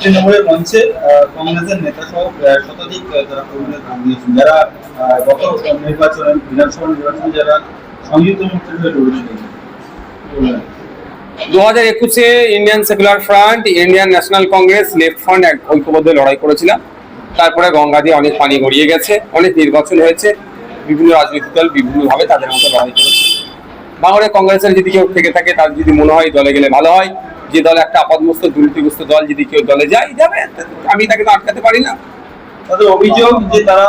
তৃণমূলের মঞ্চে কংগ্রেসের নেতা সহ শতাধিক যারা কর্মীদের নাম দিয়েছেন যারা গত নির্বাচনে, বিধানসভা নির্বাচনে যারা সংযুক্ত হয়ে দু হাজার একুশে Indian secular front, Indian national Congress, left front এক ঐক্যবদ্ধ লড়াই করেছিলাম। তারপরে গঙ্গা দিয়ে অনেক পানি গড়িয়ে গেছে, অনেক নির্বাচন হয়েছে। বিভিন্ন রাজনৈতিক দল বিভিন্নভাবে তাদের মতো লড়াই করেছে। বাংলাদেশ কংগ্রেসের যদি কেউ থেকে থাকে, তার যদি মনে হয়, দলে গেলে ভালো হয়। যে দল একটা আপাদমস্ত দুর্নীতিগ্রস্ত দল যদি কেউ দলে যায় যাবে আমি তাকে তো আটকাতে পারি না। তাদের অভিযোগ যে তারা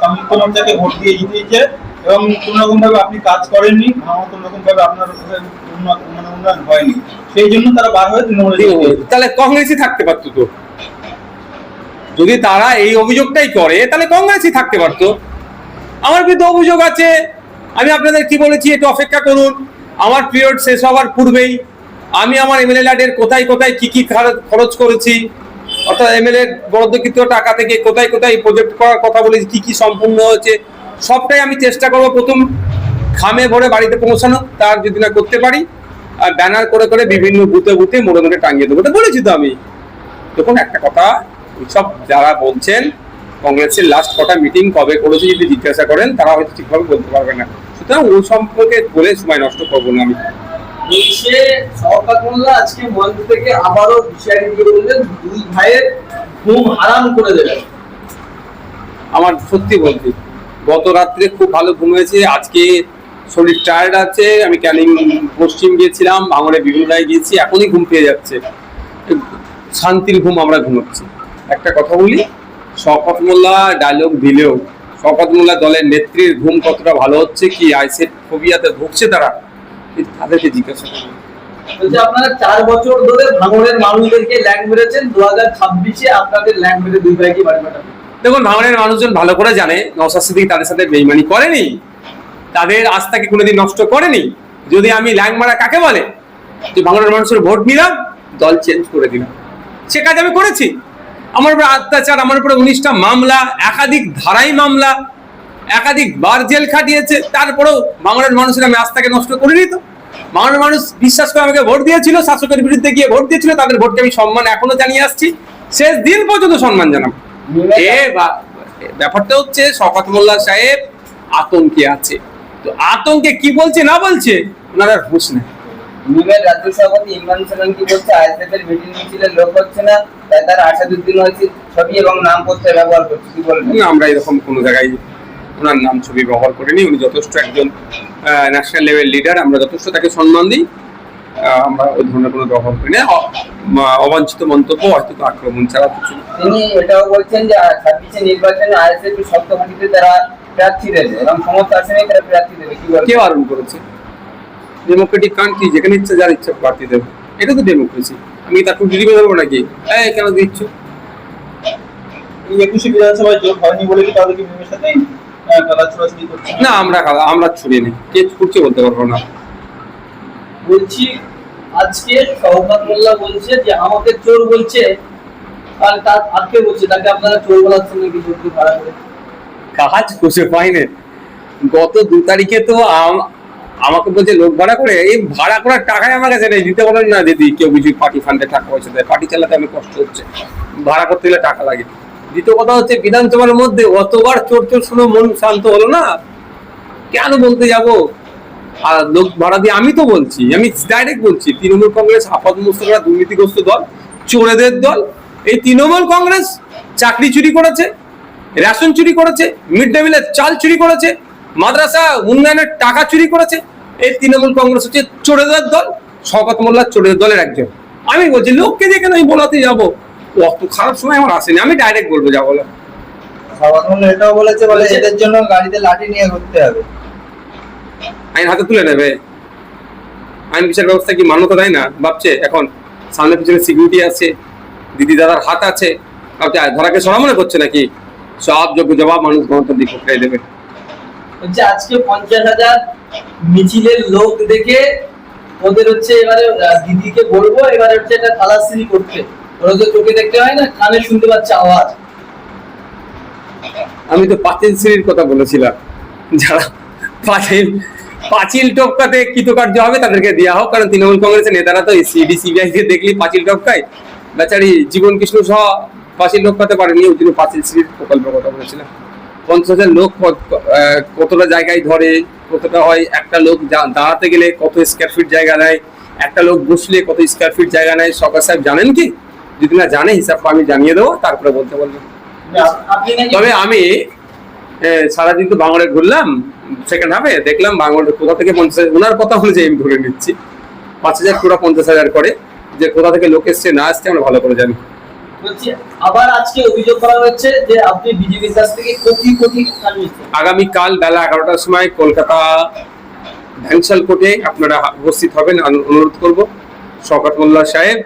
সংযুক্ত মোর্চাকে ভোট দিয়ে জিতিয়েছে এবং কোন রকম ভাবে আপনি কাজ করেননি আমার কোন রকম ভাবে আপনার মানে উন্নয়ন হয়নি। সেই জন্য তারা বার হয়ে তৃণমূলে তাহলে কংগ্রেসই থাকতে পারতো তো। যদি তারা এই অভিযোগটাই করে তাহলে কংগ্রেসই থাকতে পারতো। আমার বিরুদ্ধে অভিযোগ আছে আমি আপনাদের কি বলেছি একটু অপেক্ষা করুন। আমার পিরিয়ড শেষ হওয়ার পূর্বেই আমি আমার এমএলএ ল্যাডের কোথায় কোথায় কি কি খরচ- করেছি? অর্থাৎ এমএলএ বরাদ্দকৃত টাকা থেকে কোথায় কোথায় প্রজেক্ট করার কথা বলেছি, কি কি সম্পূর্ণ হয়েছে, সবটাই আমি চেষ্টা করব প্রথম খামে ভরে বাড়িতে পৌঁছানো, তার যদি না করতে পারি, আর ব্যানার করে করে বিভিন্ন বুথে বুথে মোড়ে মোড়ে টাঙিয়ে দেবো। তো বলেছি তো আমি। দেখুন, একটা কথা সব যারা বলছেন, কংগ্রেসের লাস্ট কটা মিটিং কবে করেছে যদি জিজ্ঞাসা করেন, তারা হয়তো ঠিকভাবে বলতে পারবে না। সুতরাং ওই সম্পর্কে বলে সময় নষ্ট করব না আমি। বলছে শওকত মোল্লা আজকে মঞ্চ থেকে আবারও দিয়ে বললেন, দুই ভাইয়ের ঘুম হারাম করে দেবেন। আমার সত্যি বলছি গত রাত্রে খুব ভালো ঘুম হয়েছে, আজকে শরীর টায়ার্ড আছে, আমি ক্যানিং পশ্চিম গিয়েছিলাম, ভাঙড়ে বিভিন্ন গিয়েছি, এখনই ঘুম পেয়ে যাচ্ছে। শান্তির ঘুম আমরা ঘুমোচ্ছি। একটা কথা বলি শওকত মোল্লা ডায়লগ দিলেও শওকত মোল্লা দলের নেত্রীর ঘুম কতটা ভালো হচ্ছে কি আইসেট ফোবিয়াতে ভুগছে তারা? তাদেরকে জিজ্ঞাসা করুন। বলছে আপনারা চার বছর ধরে ভাঙড়ের মানুষদেরকে ল্যাং মেরেছেন দু হাজার ছাব্বিশে আপনাদের ল্যাং মেরে দুই ভাইকে বাড়ি পাঠাবেন। দেখুন ভাঙড়ের মানুষজন ভালো করে জানে নওশাদ সিদ্দিক তাদের সাথে বেইমানি করেনি তাদের আস্থাকে কোনোদিন নষ্ট করেনি। যদি আমি ল্যাং মারা কাকে বলে? যে ভাঙড়ের মানুষের ভোট নিলাম দল চেঞ্জ করে দিলাম। সে কাজ আমি করেছি। আমার উপরে অত্যাচার আমার উপরে উনিশটা মামলা একাধিক ধারাই মামলা একাধিক বার জেল খাটিয়েছে তারপরেও বাংলার মানুষের আমি আস্থাকে নষ্ট করে তো। বাংলার মানুষ বিশ্বাস করে আমাকে ভোট দিয়েছিল শাসকের বিরুদ্ধে গিয়ে ভোট দিয়েছিল তাদের ভোটকে আমি সম্মান এখনও জানিয়ে আসছি। শেষ দিন পর্যন্ত সম্মান জানাব। এ ব্যাপারটা হচ্ছে শওকত মোল্লা সাহেব আতঙ্কে আছে। তো আতঙ্কে কি বলছে না বলছে ওনারা হুঁশ নেই নিমের রাজ্য সভাপতি ইমরান সালাম কি বলছে আইএসএফ এর মিটিং মিছিলের লোক হচ্ছে না তাই তারা আসাদুদ্দিন হয়েছে ছবি এবং নাম ব্যবহার করছে কি বলবেন? আমরা এরকম কোনো জায়গায় ওনার নাম ছবি ব্যবহার করিনি। উনি যথেষ্ট একজন ন্যাশনাল লেভেল লিডার আমরা যথেষ্ট তাকে সম্মান দিই। আমরা ওই ধরনের কোনো ব্যবহার করি না। অবাঞ্ছিত মন্তব্য হয়তো আক্রমণ ছাড়া কিছু। তিনি এটাও বলছেন যে ছাব্বিশে নির্বাচনে আইএসএফ শক্ত ঘাটিতে তারা প্রার্থী দেবে এবং সমস্ত আসনে তারা প্রার্থী দেবে। কি কে বলবেন বারণ করেছে ডেমোক্রেটিক কান্ট্রি যেখানে ইচ্ছা যার ইচ্ছা প্রার্থী দেবে। এটা তো ডেমোক্রেসি আমি তার খুব দিদি ধরবো নাকি? এই কেন দিচ্ছ? একুশে বিধানসভায় জোট হয়নি বলে কি তাদেরকে মিমের সাথে না আমরা আমরা ছুড়িয়ে নিই। কে ছুটছে বলতে পারব না। বলছি আজকে শওকত মোল্লা বলছে যে আমাকে চোর বলছে। আর তার আজকে বলছে? তাকে আপনারা চোর বলাচ্ছেন নাকি চোরকে ভাড়া করে কাজ খুঁজে পাইনি গত দু তারিখে তো আম- আমাকে বলছে লোক ভাড়া করে এই ভাড়া করার টাকাই আমার কাছে নেই। দিতে বলেন না দিদি কেউ কিছু পার্টি ফান্ডে টাকা পয়সা দেয়। পার্টি চালাতে আমি কষ্ট হচ্ছে। ভাড়া করতে গেলে টাকা লাগে। দ্বিতীয় কথা হচ্ছে, বিধানসভার মধ্যে অতবার চোর চোর শুনে মন শান্ত হলো না। কেন বলতে যাব? আর লোক ভাড়া দিয়ে আমি তো বলছি, আমি ডাইরেক্ট বলছি, তৃণমূল কংগ্রেস, আপাত মুস্তকরা দুর্নীতিগ্রস্ত দল, চোরেদের দল, এই তৃণমূল কংগ্রেস চাকরি চুরি করেছে, রেশন চুরি করেছে, মিড ডে মিলের চাল চুরি করেছে, মাদ্রাসা উন্নয়নের টাকা চুরি করেছে, এই তৃণমূল কংগ্রেস হচ্ছে চোরেদের দল, শওকত মোল্লা চোরেদের দলের একজন। আমি বলছি, লোককে দিয়ে কেন আমি বলাতে যাব? অত খারাপ সময় আমার আসেনি আমি ডাইরেক্ট বলব যা বলো মোল্লা এটাও বলেছে বলে এদের জন্য গাড়িতে লাঠি নিয়ে ঘুরতে হবে। আইন হাতে তুলে নেবে। আইন বিচার ব্যবস্থা কি মান্যতা দেয় না? ভাবছে এখন সামনে পিছনে সিকিউরিটি আছে দিদি দাদার হাত আছে। কাউকে ধরাকে সরা মনে করছে নাকি? সব যোগ্য জবাব মানুষ গণতান্ত্রিক প্রক্রিয়ায় দেবে। বলছে আজকে পঞ্চাশ হাজার মিছিলের লোক দেখে ওদের হচ্ছে এবারে দিদিকে বলব এবারে হচ্ছে এটা খালাসিরি করতে। ওরা তো চোখে দেখতে হয় না, কানে শুনতে পাচ্ছে আওয়াজ। আমি তো পাঁচিল সিঁড়ির কথা বলেছিলাম। যারা পাঁচিল পাঁচিল টপকাতে কৃতকার্য হবে তাদেরকে দেওয়া হোক, কারণ তৃণমূল কংগ্রেসের নেতারা তো সিডি সিবিআই কে দেখলি পাঁচিল টপকায়। বেচারি জীবন কৃষ্ণ সহ পাঁচিল করতে পারেনি, ওই জন্য পাঁচিল সিঁড়ির প্রকল্পের কথা বলেছিলাম। পঞ্চাশ হাজার লোক কতটা জায়গায় ধরে, কতটা হয়, একটা লোক দাঁড়াতে গেলে কত স্কোয়ার ফিট জায়গা নেয়, একটা লোক বসলে কত স্কোয়ার ফিট জায়গা নেয়, সরকার সাহেব জানেন কি? যদি না জানে হিসাব আমি জানিয়ে দেবো তারপরে বলতে বলব। তবে আমি সারাদিন তো বাংলায় ঘুরলাম সেকেন্ড হাফে দেখলাম বাংলার কোথা থেকে পঞ্চাশ ওনার কথা অনুযায়ী আমি ধরে নিচ্ছি। পাঁচ হাজার পুরো পঞ্চাশ হাজার করে যে কোথা থেকে লোক এসছে না আসছে আমরা ভালো করে জানি। আবার আজকে অভিযোগ করা হচ্ছে যে আপনি বিজেপির কাছ থেকে কোটি কোটি টাকা নিয়েছেন। আগামীকাল বেলা এগারোটার সময় কলকাতা ভ্যানসাল কোর্টে আপনারা উপস্থিত হবেন অনুরোধ করব। শওকত মোল্লা সাহেব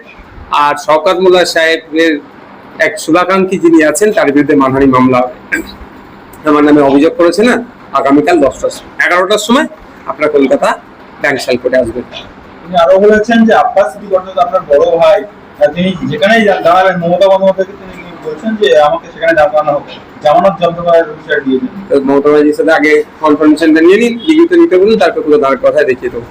আর শওকত মোল্লা সাহেবের এক শুভাকাঙ্ক্ষী যিনি আছেন তার বিরুদ্ধে মানহানি মামলা হবে। আমার নামে অভিযোগ করেছে না? আগামীকাল দশটার সময় এগারোটার সময় আপনার কলকাতা ভ্যানসাল কোর্টে আসবেন। তিনি আরও বলেছেন যে আব্বাস সিটি কর্নেল আপনার বড় ভাই তিনি যেখানেই যান দাঁড়াবেন মমতা বন্দ্যোপাধ্যায়কে তিনি বলছেন যে আমাকে সেখানে ডাকানো হোক জামানত জব্দ করার বিষয় দিয়েছেন তো মমতা ব্যানার্জির সাথে আগে কনফার্মেশনটা নিয়ে নিন লিখিত নিতে বলুন তারপর পুরো দাঁড় কথায় দেখিয়ে দেবো।